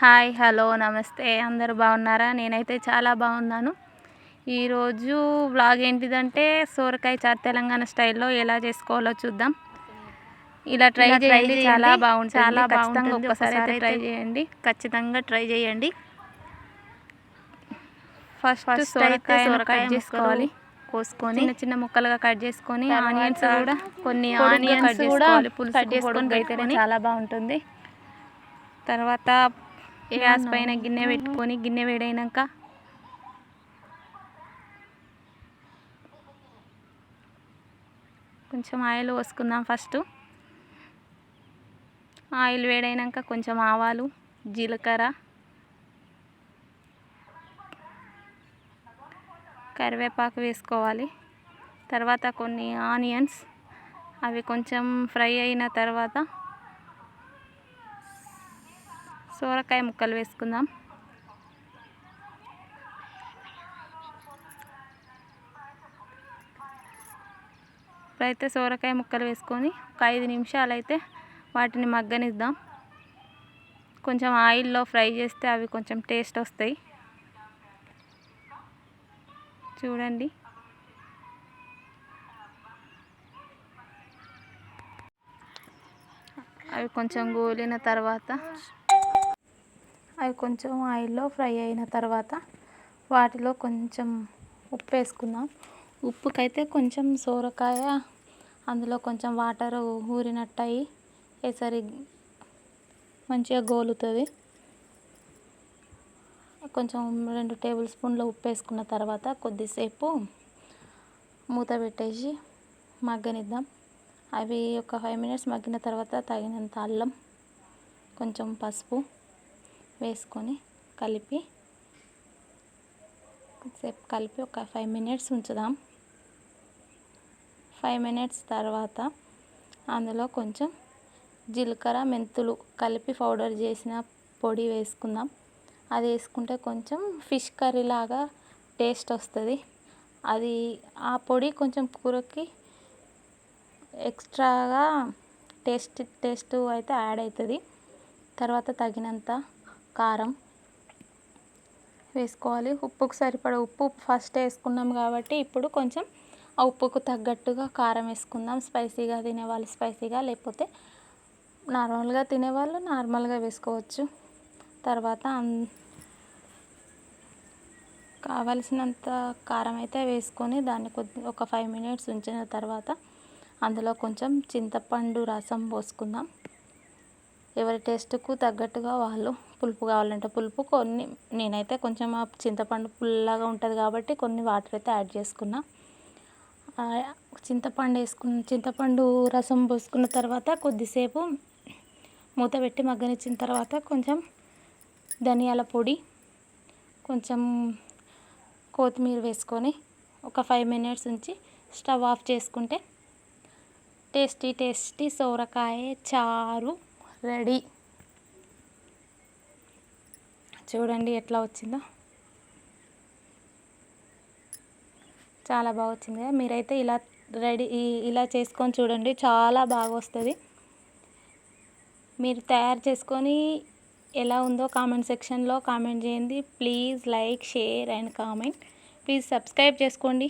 Hi hello నమస్తే. అందరు బాగున్నారా? నేనైతే చాలా బాగున్నాను. ఈరోజు వ్లాగ్ ఏంటిదంటే సోరకాయ చాట్ తెలంగాణ స్టైల్లో ఎలా చేసుకోవాలో చూద్దాం. ఇలా ట్రై చేయండి. చాలా. బాగుంటుంది. చాలా ఖచ్చితంగా బాగుంటుంది. ఒక్కసారి ట్రై చేయండి. ఖచ్చితంగా ట్రై చేయండి. ఫస్ట్ సోరకాయ సొరకాయ చేసుకోవాలి. కోసుకొని చిన్న చిన్న ముక్కలుగా కట్ చేసుకొని ఆనియన్స్ కూడా కొన్ని ఆనియన్స్ కూడా పులుసు కట్ చేసుకొని చాలా బాగుంటుంది. తర్వాత గ్యాస్ పైన గిన్నె పెట్టుకొని గిన్నె వేడైనాక? కొంచెం ఆయిల్ పోసుకుందాం ఫస్ట్. ఆయిల్ వేడైనాక కొంచెం ఆవాలు జీలకర్ర కరివేపాకు వేసుకోవాలి. తర్వాత కొన్ని ఆనియన్స్ అవి కొంచెం ఫ్రై అయిన తర్వాత సోరకాయ ముక్కలు వేసుకుందాం. ఇప్పుడైతే సోరకాయ ముక్కలు వేసుకొని ఒక ఐదు నిమిషాలు అయితే వాటిని మగ్గనిద్దాం. కొంచెం ఆయిల్లో ఫ్రై చేస్తే అవి కొంచెం టేస్ట్ వస్తాయి. చూడండి. అవి కొంచెం గోలిన తర్వాత అవి కొంచెం ఆయిల్లో ఫ్రై అయిన తర్వాత వాటిలో కొంచెం ఉప్పు వేసుకుందాం. ఉప్పుకైతే కొంచెం సోరకాయ అందులో కొంచెం వాటర్ ఊరినట్టు అయ్యి ఏసరి మంచిగా గోలుతుంది. కొంచెం రెండు టేబుల్ స్పూన్ల ఉప్పు వేసుకున్న తర్వాత కొద్దిసేపు మూత పెట్టేసి మగ్గనిద్దాం. అవి ఒక ఫైవ్ మినిట్స్ మగ్గిన తర్వాత తగినంత అల్లం కొంచెం పసుపు వేసుకొని కలిపి సేపు కలిపి ఒక ఫైవ్ మినిట్స్ ఉంచుదాం. ఫైవ్ మినిట్స్ తర్వాత అందులో కొంచెం జీలకర్ర మెంతులు కలిపి పౌడర్ చేసిన పొడి వేసుకుందాం. అది వేసుకుంటే కొంచెం ఫిష్ కర్రీ లాగా టేస్ట్ వస్తుంది. అది ఆ పొడి కొంచెం కూరకి ఎక్స్ట్రాగా టేస్ట్ టేస్ట్ అయితే యాడ్ అవుతుంది. తర్వాత తగినంత కారం వేసుకోవాలి. ఉప్పుకు సరిపడ ఉప్పు ఫస్ట్ వేసుకున్నాం కాబట్టి ఇప్పుడు కొంచెం ఆ ఉప్పుకు తగ్గట్టుగా కారం వేసుకుందాం. స్పైసీగా తినేవాళ్ళు స్పైసీగా లేకపోతే నార్మల్గా తినేవాళ్ళు నార్మల్గా వేసుకోవచ్చు. తర్వాత కావలసినంత కారం అయితే వేసుకొని దాన్ని కొద్ది ఒక ఫైవ్ మినిట్స్ ఉంచిన తర్వాత అందులో కొంచెం చింతపండు రసం పోసుకుందాం. ఎవరి టేస్ట్కు తగ్గట్టుగా వాళ్ళు పులుపు కావాలంటే పులుపు కొన్ని నేనైతే కొంచెం ఆ చింతపండు పుల్లగా ఉంటుంది కాబట్టి కొన్ని వాటర్ అయితే యాడ్ చేసుకున్నా. చింతపండు వేసుకున్న చింతపండు రసం పోసుకున్న తర్వాత కొద్దిసేపు మూత పెట్టి మగ్గనిచ్చిన తర్వాత కొంచెం ధనియాల పొడి కొంచెం కొత్తిమీర వేసుకొని ఒక ఫైవ్ మినిట్స్ ఉంచి స్టవ్ ఆఫ్ చేసుకుంటే టేస్టీ టేస్టీ సోరకాయ చారు రెడీ. చూడండి ఎట్లా వచ్చిందో. చాలా బాగా వచ్చింది కదా. మీరైతే ఇలా రెడీ ఇలా చేసుకొని చూడండి. చాలా బాగా వస్తుంది. మీరు తయారు చేసుకొని ఎలా ఉందో కామెంట్ సెక్షన్లో కామెంట్ చేయండి. Please like share and comment. Please subscribe చేసుకోండి.